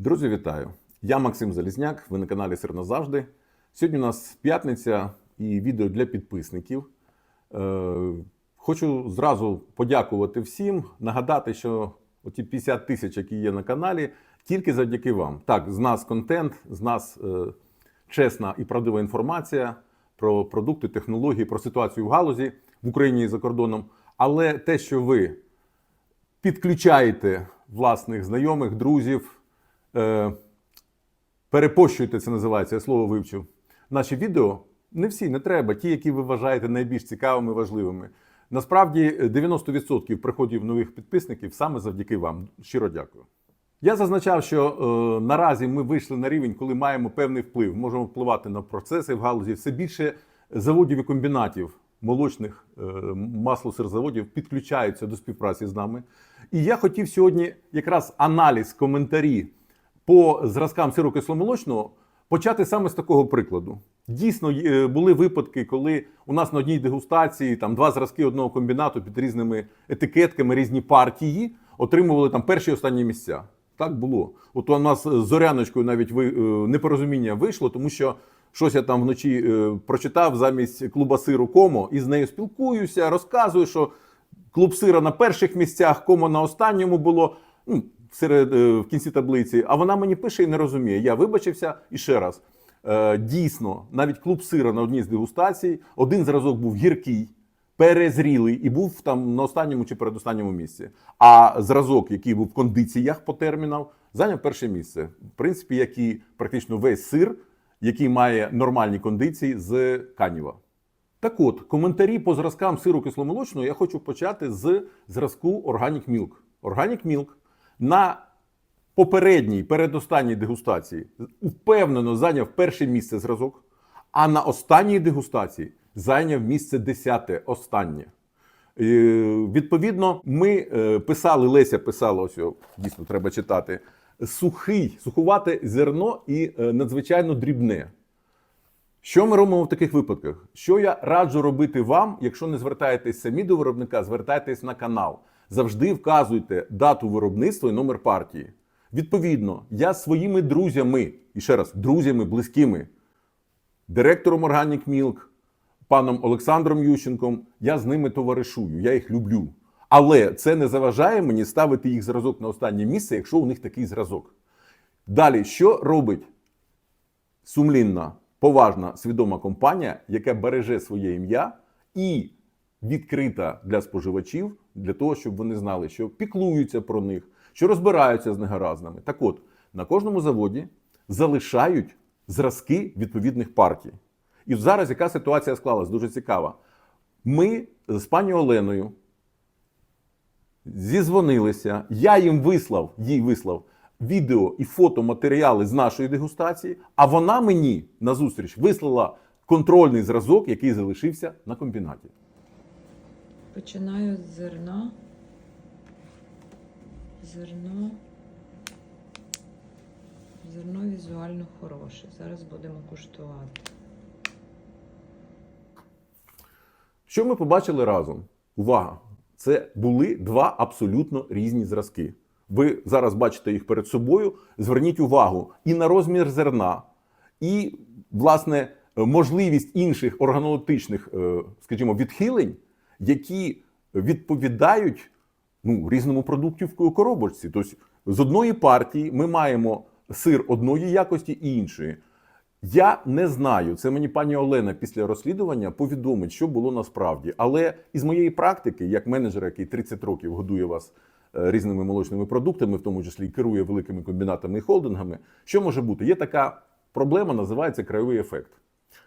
Друзі, вітаю! Я Максим Залізняк, ви на каналі Сир назавжди. Сьогодні у нас п'ятниця і відео для підписників. Е, хочу зразу подякувати всім, нагадати, що оті 50 тисяч, які є на каналі, тільки завдяки вам. Так, з нас контент, з нас е, чесна і правдива інформація про продукти, технології, про ситуацію в галузі в Україні і за кордоном. Але те, що ви підключаєте власних знайомих, друзів, е, перепощуєте, це називається, я слово вивчив. Наші відео не всі, не треба, ті, які ви вважаєте найбільш цікавими, важливими. Насправді 90% приходів нових підписників саме завдяки вам. Щиро дякую. Я зазначав, що е, наразі ми вийшли на рівень, коли маємо певний вплив, можемо впливати на процеси в галузі. Все більше заводів і комбінатів молочних е, масло-сирзаводів підключаються до співпраці з нами. І я хотів сьогодні якраз аналіз, коментарі по зразкам сиру кисломолочного почати саме з такого прикладу. Дійсно, е, були випадки, коли у нас на одній дегустації там два зразки одного комбінату під різними етикетками, різні партії отримували там перші і останні місця. Так було. От у нас з зоряночкою навіть ви, е, непорозуміння вийшло, тому що щось я там вночі е, прочитав замість клуба сиру комо і з нею спілкуюся, розказую, що клуб сира на перших місцях, комо на останньому було. Ну, серед, е, в кінці таблиці, а вона мені пише і не розуміє. Я вибачився і ще раз. Е, дійсно, навіть клуб сира на одній з дегустацій, один зразок був гіркий, перезрілий і був там на останньому чи передостанньому місці. А зразок, який був в кондиціях по термінал, зайняв перше місце. В принципі, як і практично весь сир, який має нормальні кондиції з Каніва. Так от, коментарі по зразкам сиру кисломолочного я хочу почати з зразку Organic Milk. Organic Milk на попередній, передостанній дегустації впевнено зайняв перше місце зразок, а на останній дегустації зайняв місце десяте, останнє. Е, Відповідно, ми е, писали, Леся писала, ось дійсно треба читати, сухий, сухувате зерно і е, надзвичайно дрібне. Що ми робимо в таких випадках? Що я раджу робити вам, якщо не звертаєтесь самі до виробника, звертайтесь на канал. Завжди вказуйте дату виробництва і номер партії. Відповідно, я своїми друзями, і ще раз, друзями близькими, директором Organic Milk, паном Олександром Ющенком, я з ними товаришую, я їх люблю. Але це не заважає мені ставити їх зразок на останнє місце, якщо у них такий зразок. Далі, що робить сумлінна, поважна, свідома компанія, яка береже своє ім'я і відкрита для споживачів, для того, щоб вони знали, що піклуються про них, що розбираються з негаразними. Так от, на кожному заводі залишають зразки відповідних партій. І зараз яка ситуація склалась? Дуже цікава. Ми з пані Оленою зізвонилися, я їм вислав, їй вислав відео і фотоматеріали з нашої дегустації, а вона мені на зустріч вислала контрольний зразок, який залишився на комбінаті. Починаю з зерна. Зерно. Зерно візуально хороше. Зараз будемо куштувати. Що ми побачили разом? Увага! Це були два абсолютно різні зразки. Ви зараз бачите їх перед собою. Зверніть увагу і на розмір зерна, і, власне, можливість інших органолептичних, е, скажімо, відхилень, які відповідають ну, різному продукту в коробочці. Тобто, з одної партії ми маємо сир одної якості і іншої. Я не знаю, це мені пані Олена після розслідування повідомить, що було насправді. Але із моєї практики, як менеджер, який 30 років годує вас е, різними молочними продуктами, в тому числі керує великими комбінатами і холдингами, що може бути? Є така проблема, називається краєвий ефект.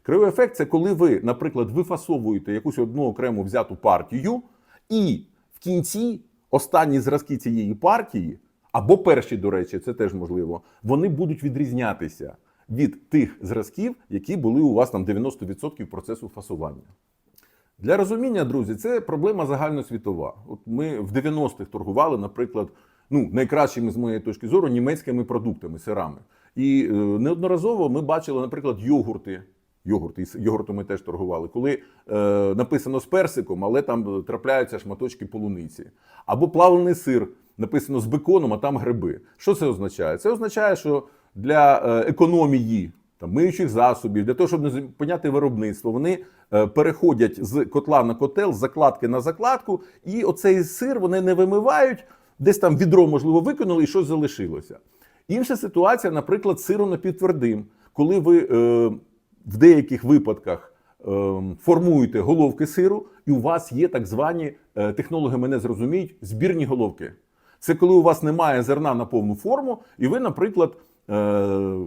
Краєвий ефект це коли ви, наприклад, вифасовуєте якусь одну окрему взяту партію, і в кінці останні зразки цієї партії, або перші, до речі, це теж можливо, вони будуть відрізнятися від тих зразків, які були у вас там 90% процесу фасування. Для розуміння, друзі, це проблема загальносвітова. От ми в 90-х торгували, наприклад, ну, найкращими з моєї точки зору, німецькими продуктами, сирами. І е, неодноразово ми бачили, наприклад, йогурти. Йогурти, і з йогуртом ми теж торгували, коли е, написано з персиком, але там трапляються шматочки полуниці. Або плавлений сир написано з беконом, а там гриби. Що це означає? Це означає, що для е, економії там, миючих засобів, для того, щоб не зупиняти виробництво, вони е, переходять з котла на котел, з закладки на закладку, і оцей сир вони не вимивають, десь там відро, можливо, викинули, і щось залишилося. Інша ситуація, наприклад, з сиром напівтвердим, коли ви е, в деяких випадках е, формуєте головки сиру, і у вас є так звані е, технологи мене зрозуміють збірні головки. Це коли у вас немає зерна на повну форму, і ви, наприклад, е,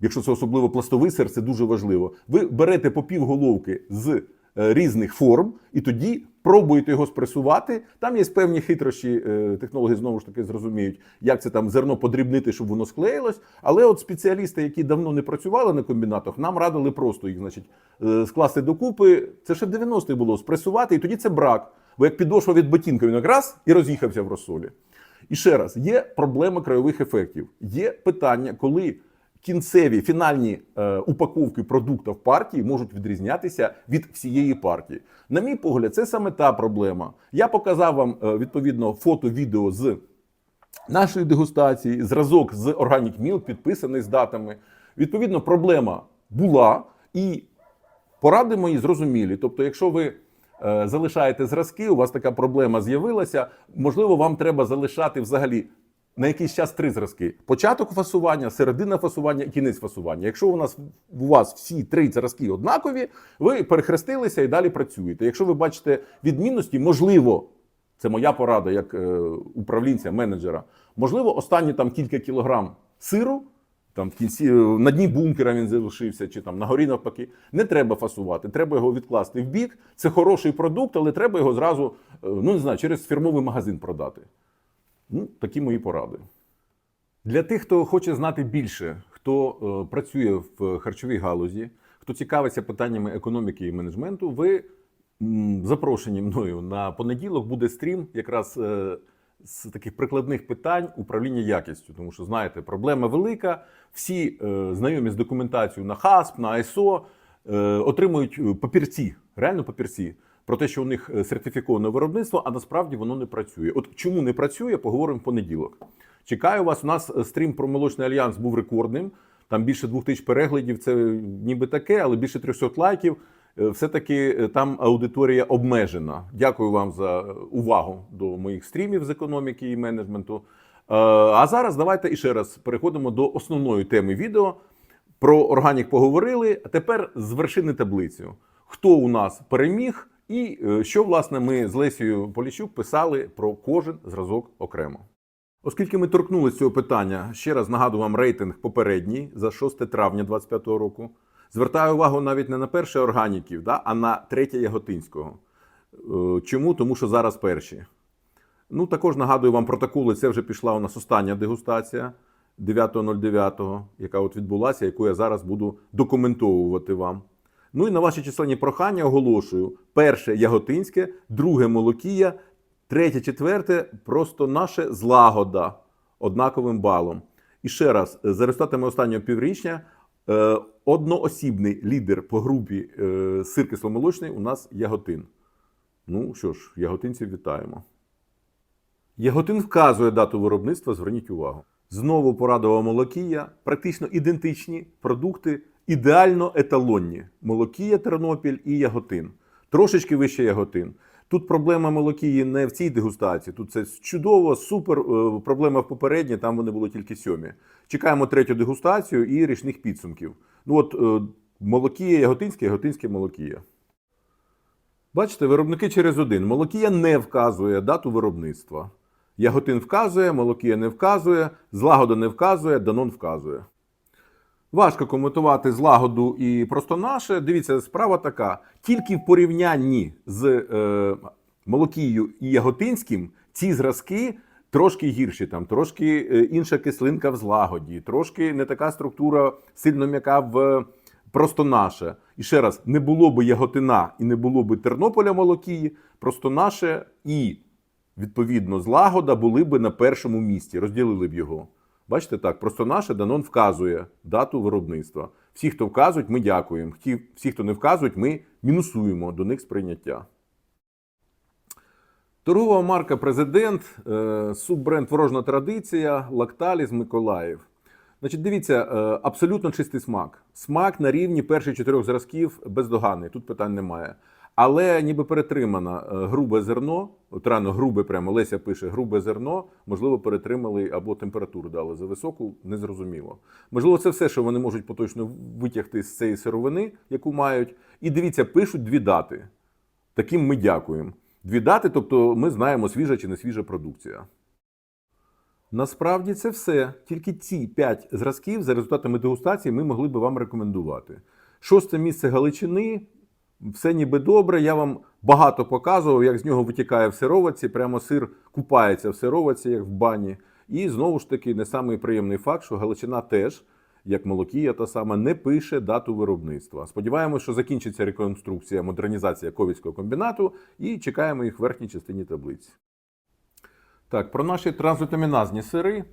якщо це особливо пластовий сир, це дуже важливо. Ви берете по півголовки з е, різних форм, і тоді пробуєте його спресувати. Там є певні хитрощі, е, технологи знову ж таки зрозуміють, як це там зерно подрібнити, щоб воно склеїлось. Але от спеціалісти, які давно не працювали на комбінатах, нам радили просто їх, значить, е, скласти докупи. Це ще в 90-х було спресувати, і тоді це брак. Бо як підошва від ботинка, він якраз і роз'їхався в розсолі. І ще раз, є проблема краєвих ефектів. Є питання, коли кінцеві фінальні е, упаковки продуктів партії можуть відрізнятися від всієї партії. На мій погляд, це саме та проблема. Я показав вам е, відповідно фото, відео з нашої дегустації, зразок з Organic Milk, підписаний з датами. Відповідно, проблема була, і поради мої зрозумілі. Тобто, якщо ви е, залишаєте зразки, у вас така проблема з'явилася, можливо, вам треба залишати взагалі на якийсь час три зразки: початок фасування, середина фасування кінець фасування. Якщо у нас у вас всі три зразки однакові, ви перехрестилися і далі працюєте. Якщо ви бачите відмінності, можливо, це моя порада як е, управлінця, менеджера. Можливо, останні там кілька кілограм сиру. Там в кінці е, на дні бункера він залишився, чи там на горі навпаки. Не треба фасувати, треба його відкласти в бік. Це хороший продукт, але треба його зразу, е, ну не знаю, через фірмовий магазин продати. Ну, такі мої поради. Для тих, хто хоче знати більше, хто е, працює в харчовій галузі, хто цікавиться питаннями економіки і менеджменту, ви запрошені мною на понеділок буде стрім якраз е, з таких прикладних питань управління якістю. Тому що знаєте, проблема велика. Всі е, знайомі з документацією на ХАСП, на е, отримують папірці, реально папірці. Про те, що у них е, сертифіковане виробництво, а насправді воно не працює. От чому не працює, поговоримо в понеділок. Чекаю вас. У нас е, стрім про молочний альянс був рекордним. Там більше двох тисяч переглядів. Це ніби таке, але більше 300 лайків. Е, Все-таки там аудиторія обмежена. Дякую вам за увагу до моїх стрімів з економіки і менеджменту. А зараз давайте іще раз переходимо до основної теми відео. Про органік поговорили. А тепер з вершини таблицю. Хто у нас переміг, і е, що власне ми з Лесією Поліщук писали про кожен зразок окремо. Оскільки ми торкнулися цього питання, ще раз нагадую вам рейтинг попередній за 6 травня 2025 року. Звертаю увагу навіть не на перше органіків, да, а на третє Яготинського. Е, Чому? Тому що зараз перші. Ну, також нагадую вам протоколи. Це вже пішла у нас остання дегустація 9.09, яка от відбулася, яку я зараз буду документовувати вам. Ну і на ваші численні прохання оголошую: перше Яготинське, друге Молокія, третє, четверте просто наше злагода однаковим балом. І ще раз, за результатами останнього піврічня, е, одноосібний лідер по групі е, сир кисломолочний у нас Яготин. Ну що ж, яготинців вітаємо. Яготин вказує дату виробництва, зверніть увагу. Знову порадова молокія, практично ідентичні продукти, ідеально еталонні. Молокія Тернопіль і Яготин. Трошечки вище Яготин. Тут проблема молокії не в цій дегустації. Тут це чудово, супер. Е, Проблема в попередній, там вони були тільки сьомі. Чекаємо третю дегустацію і річних підсумків. Ну от е, молокія Яготинське, Яготинське молокія. Бачите, виробники через один. Молокія не вказує дату виробництва. Яготин вказує, молокія не вказує, злагода не вказує, данон вказує. Важко коментувати злагоду і просто наше. Дивіться, справа така. Тільки в порівнянні з е, молокією і яготинським ці зразки трошки гірші, там трошки е, інша кислинка в злагоді, трошки не така структура сильно м'яка в просто наше. І ще раз, не було би яготина і не було би Тернополя молокії, просто наше і відповідно злагода були б на першому місці, розділили б його. Бачите так, просто наше Данон вказує дату виробництва. Всі, хто вказують, ми дякуємо. Всі, хто не вказують, ми мінусуємо до них сприйняття. Торгова марка Президент, е, суббренд Ворожна традиція, Лакталіс Миколаїв. Значить, дивіться, е, абсолютно чистий смак. Смак на рівні перших чотирьох зразків бездоганний, тут питань немає. Але ніби перетримано е, грубе зерно, от рано грубе прямо Леся пише грубе зерно, можливо, перетримали або температуру дали за високу, незрозуміло. Можливо, це все, що вони можуть поточно витягти з цієї сировини, яку мають. І дивіться, пишуть дві дати. Таким ми дякуємо. Дві дати, тобто ми знаємо, свіжа чи не свіжа продукція. Насправді це все. Тільки ці п'ять зразків за результатами дегустації ми могли би вам рекомендувати. Шосте місце Галичини. Все ніби добре. Я вам багато показував, як з нього витікає в сироватці. Прямо сир купається в сироватці, як в бані. І знову ж таки, не самий приємний факт, що Галичина теж, як Молокія та сама, не пише дату виробництва. Сподіваємося, що закінчиться реконструкція, модернізація ковідського комбінату, і чекаємо їх в верхній частині таблиці. Так, про наші трансвітаміназні сири.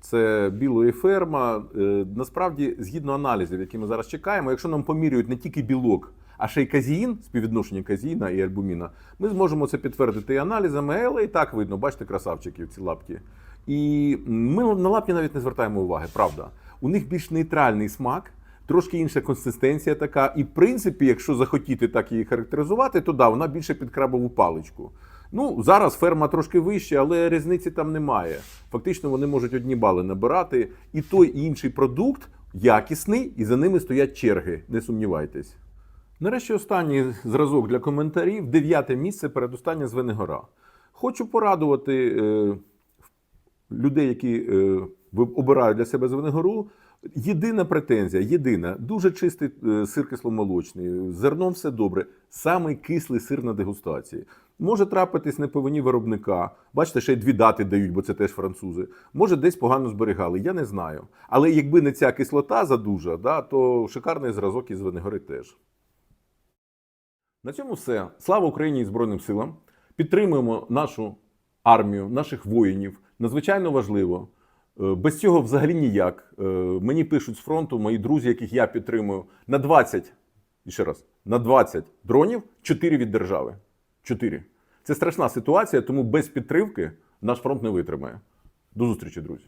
Це білої ферма. Е, Насправді, згідно аналізів, які ми зараз чекаємо, якщо нам помірюють не тільки білок, а ще й казіїн, співвідношення казіїна і альбуміна, ми зможемо це підтвердити і аналізами, але і так видно, бачите, красавчиків ці лапки. І ми на лапки навіть не звертаємо уваги, правда. У них більш нейтральний смак, трошки інша консистенція така. І, в принципі, якщо захотіти так її характеризувати, то да, вона більше під крабову паличку. Ну, зараз ферма трошки вища, але різниці там немає. Фактично вони можуть одні бали набирати. І той і інший продукт якісний, і за ними стоять черги, не сумнівайтесь. Нарешті останній зразок для коментарів. Дев'яте місце передостання з Венегора. Хочу порадувати е, людей, які е, обирають для себе Звенигору. Єдина претензія, єдина, дуже чистий е, сир кисломолочний, зерном все добре. Самий кислий сир на дегустації. Може трапитись не по вині виробника. Бачите, ще й дві дати дають, бо це теж французи. Може, десь погано зберігали, я не знаю. Але якби не ця кислота задужа, да, то шикарний зразок із Венегори теж. На цьому все. Слава Україні і Збройним силам. Підтримуємо нашу армію, наших воїнів. Надзвичайно важливо. Е, Без цього взагалі ніяк. Е, Мені пишуть з фронту, мої друзі, яких я підтримую, на 20, ще раз, на 20 дронів 4 від держави. 4. Це страшна ситуація, тому без підтримки наш фронт не витримає. До зустрічі, друзі.